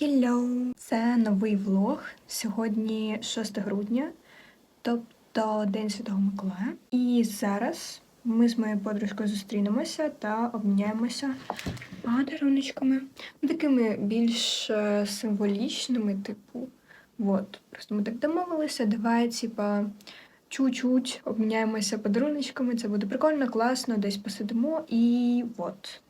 Hello! Це новий влог. Сьогодні 6 грудня, тобто День Святого Миколая. І зараз ми з моєю подружкою зустрінемося та обміняємося подаруночками. Ну, Такими більш е, символічними, типу. Вот. Просто ми так домовилися, давай, типа, чуть-чуть обміняємося подаруночками. Це буде прикольно, класно, десь посидимо і вот.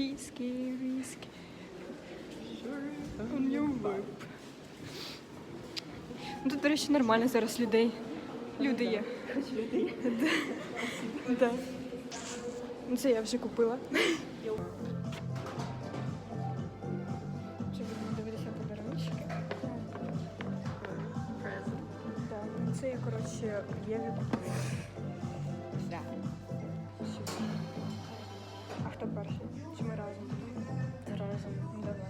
Spooky, scary, scary on your. Ну, Тут, до речі, нормально зараз людей. Люди є. Люди є? Да. Ну, Це я вже купила. Вже будемо дивитися подарунки. Ну, це я, коротше, Єві купила. Хто перший? Чи ми разом? Разом. Давай.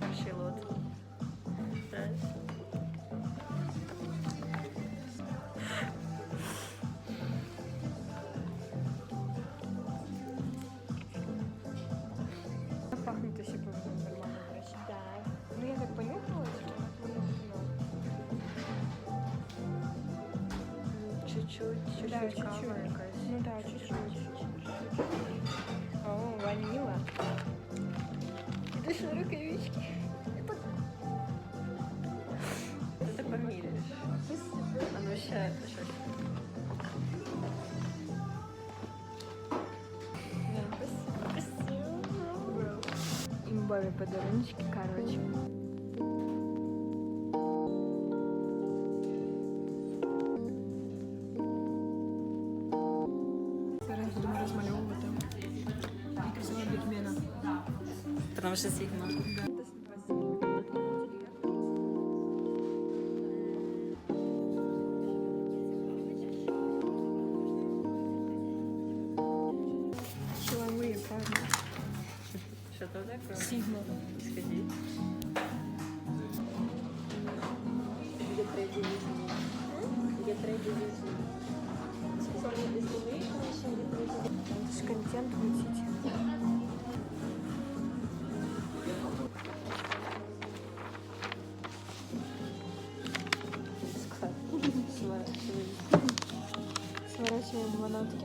Перший лот. Раз. Пахнути ще повинно нормально. Так. Ну я так понюхала, воно. Чуть-чуть, чуть-чуть Да, чуть-чуть. Імбові подарунки, коротше. Зараз будемо розмальовувати. Потому що Сігма. Що то таке? Сігма. Сходіть. Є третій візит. Є третій візит. Це ж контент летить. Сворачуємо манатки.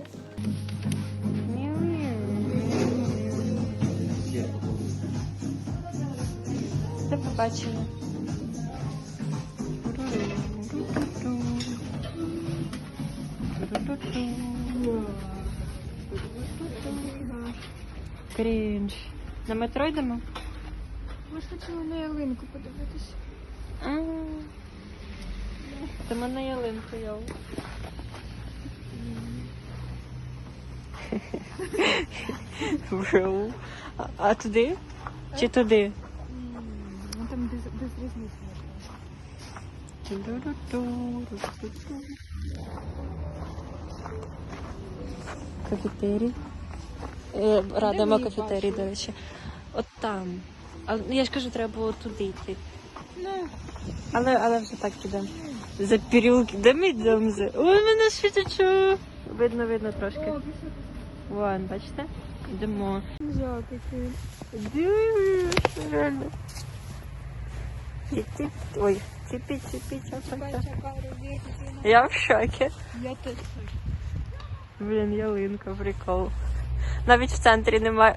До побачення. Крінж. На метро йдемо? Ми ж хотіли на ялинку подивитися. Та ми на ялинку йов. А туди? Чи туди? Ну там без, без різниці. Кафетерій. Е, Радимо кафетерій, до речі. От там. Я ж кажу, треба було туди йти. Але, але вже так підемо. За переулки. Де ми йдемо? Ой, мене світочу. Видно, видно трошки. Вон, бачите? Йдемо. Дивись, реально. Ой, чапа. Я в шокі. Я теж. Блін, ялинка, прикол. Навіть в центрі немає.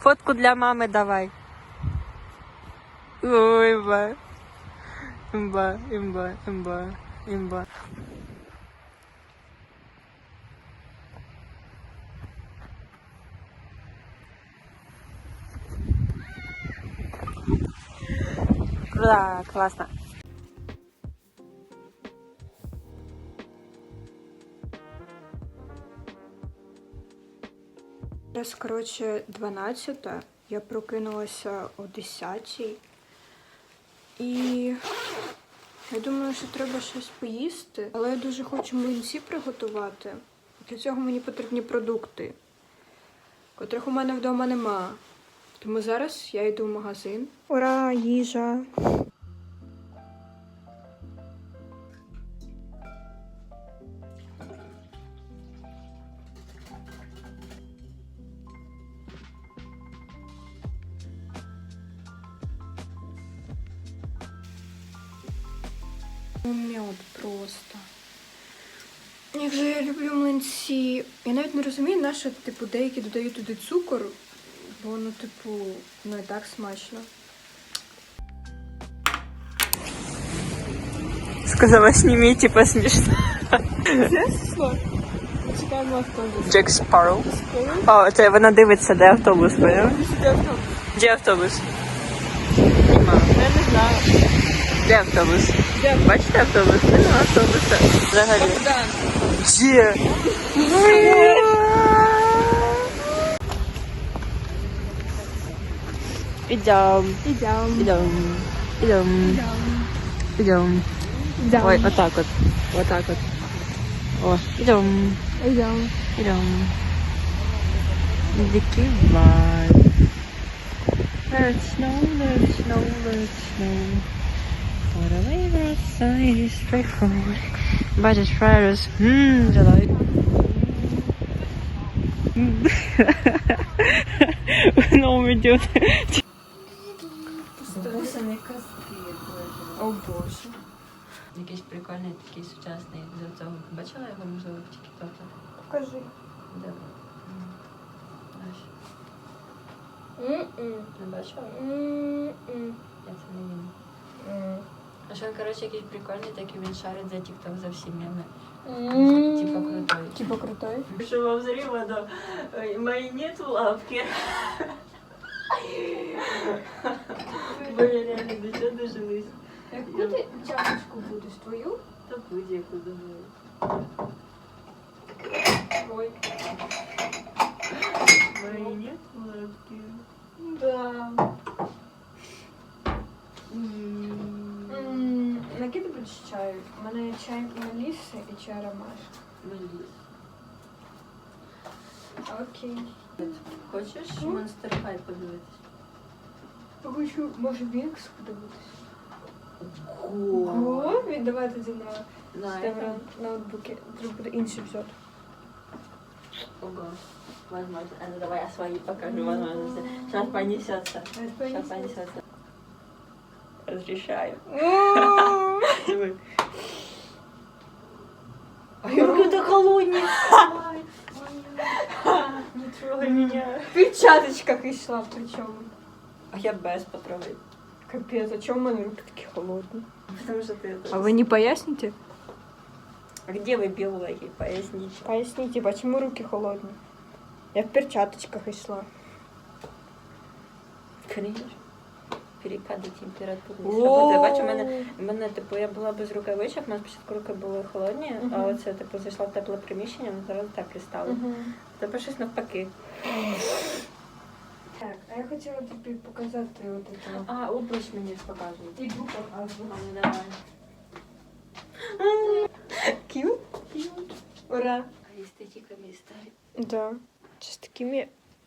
Фотку для мами давай. Ой, ба. Имба, имба, имба, имба. Да, классно. Зараз, коротше, 12. Я прокинулася о 10. І я думаю, що треба щось поїсти, але я дуже хочу млинці приготувати. Для цього мені потрібні продукти, котрих у мене вдома нема. Тому зараз я йду в магазин. Ура, їжа! Мед просто. Як же я люблю млинці. Я навіть не розумію, на що, типу, деякі додають туди цукор, бо ну, типу, ну і так смачно. Сказала, сними, типа смішно. Чекаємо автобус. Джек Спарроу. О, це вона дивиться, де автобус, поняв? Де автобус? Нема. Я не знаю. Де автобус? Бачите автобус? Нема автобуса. Взагалі. Де? Ідем. Ідем. Ідем. Ідем. Ідем. Ой, отак от. Отак от. О, ідем. Ідем. Ідем. Дикий вайб. Let it snow, let snow, let snow. What a way outside is straightforward. But it's Fridays. Mmm, delight. Воно идет. О боже. Якийсь прикольний, такий сучасний з цього. Бачила його, можливо, в тіктокі? Покажи. Де? Не бачила? Я це не він. М. А що він, коротше, якийсь прикольний, такий він шарить за тікток за всі меми. М. Типа крутой. Типа крутой. Що вам зримо, но моей нету лавки. Бля, реально, до чого дожились? Яку ти чашечку будеш твою? Та будь-яку думаю. Ой. Моей нет лавки. Да. який ти будеш чай? У мене є чай Меліси і чай Ромаш. Блін. Окей. Хочеш Monster High подивитись? Хочу, може, Вінкс подивитись? Ого! Ого, віддавай тоді на На тебе екран. ноутбуки. Треба буде інший взяти. Ого. Возможно. А ну давай я свои покажу возможности. Сейчас понесется. Сейчас понесется. Разрешаю. Давай. А это холодненько. Не трогай меня. В перчаточках йшла причому. А я без потрогай. Капець, а чому в мене руки такі холодні? Потому что ты это... А ви не поясните? А где вы биологи? Поясните. Поясніть, почему руки холодні? Я в перчаточках йшла. Конечно. Перепади температури. Я бачу, у мене, у мене, типу, я була без рукавичок, у мене спочатку руки були холодні, а оце, типу, зайшла в тепле приміщення, воно зараз теплі стало. Тепер щось навпаки. Так, а я хотіла тобі показати от це. А, обруч мені ж показують. Іду показую. А, ну давай. К'ют? Ура! Естетиками стали. Да. Чи з такими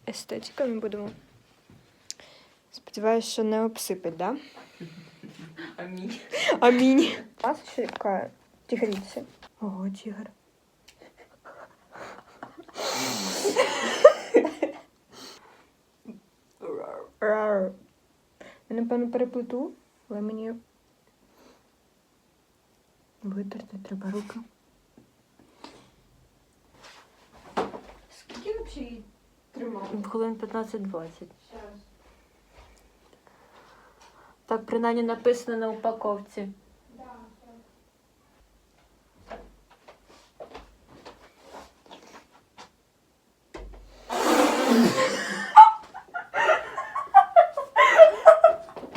естетиками будемо? Сподіваюсь, що не обсипить, да? Амінь. Амінь. У нас ще така тигриця. Ого. Рар. Я, напевно, переплету, але мені витерти треба руки. Скільки взагалі її тримати? Хвилин 15-20. Так принаймні написано на упаковці.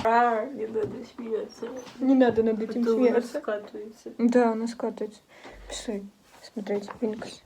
А, не надо смеяться. Не надо над этим Потом она смеяться. скатывается. Да, она скатывается. Пошли смотреть Винкс.